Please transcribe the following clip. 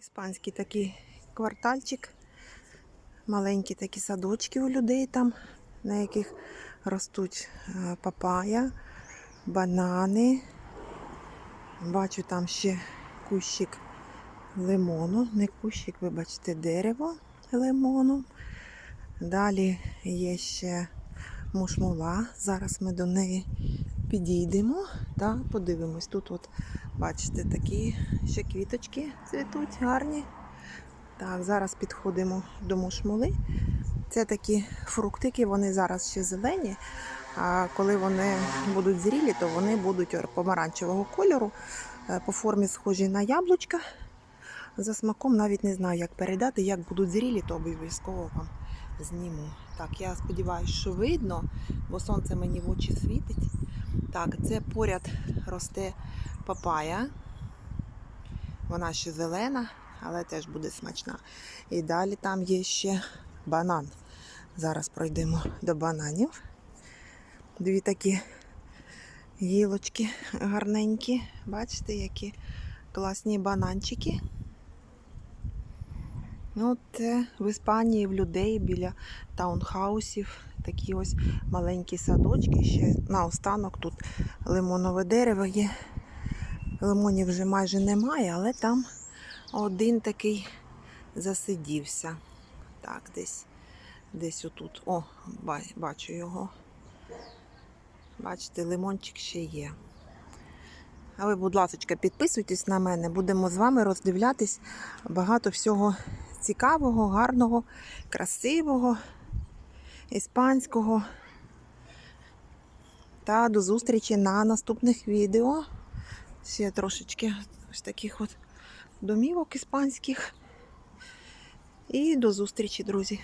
Іспанський такий квартальчик. Маленькі такі садочки у людей там, на яких ростуть е, папая, банани. Бачу там ще кущик лимону. Не кущик, вибачте, дерево лимону. Далі є ще мушмула. Зараз ми до неї підійдемо та подивимось. Тут, от, бачите, такі ще квіточки цвітуть гарні. Так, зараз підходимо до мушмули. Це такі фруктики, вони зараз ще зелені. А коли вони будуть зрілі, то вони будуть помаранчевого кольору, е, по формі схожі на яблучка. За смаком навіть не знаю, як передати. Як будуть зрілі, то обов'язково вам зніму. Так, я сподіваюся, що видно, бо сонце мені в очі світить. Так, це поряд росте папая. Вона ще зелена, але теж буде смачна. І далі там є ще банан. Зараз пройдемо до бананів. Дві такі гілочки гарненькі. Бачите, які класні бананчики. Ну, От е, в Іспанії в людей біля таунхаусів такі ось маленькі садочки. Ще наостанок тут лимонове дерево є. Лимонів вже майже немає, але там один такий засидівся. Так, десь, десь отут. О, бачу його. Бачите, лимончик ще є. А ви, будь ласка, підписуйтесь на мене, будемо з вами роздивлятись багато всього цікавого, гарного, красивого, іспанського. Та до зустрічі на наступних відео. Ще трошечки ось таких от домівок іспанських. І до зустрічі, друзі!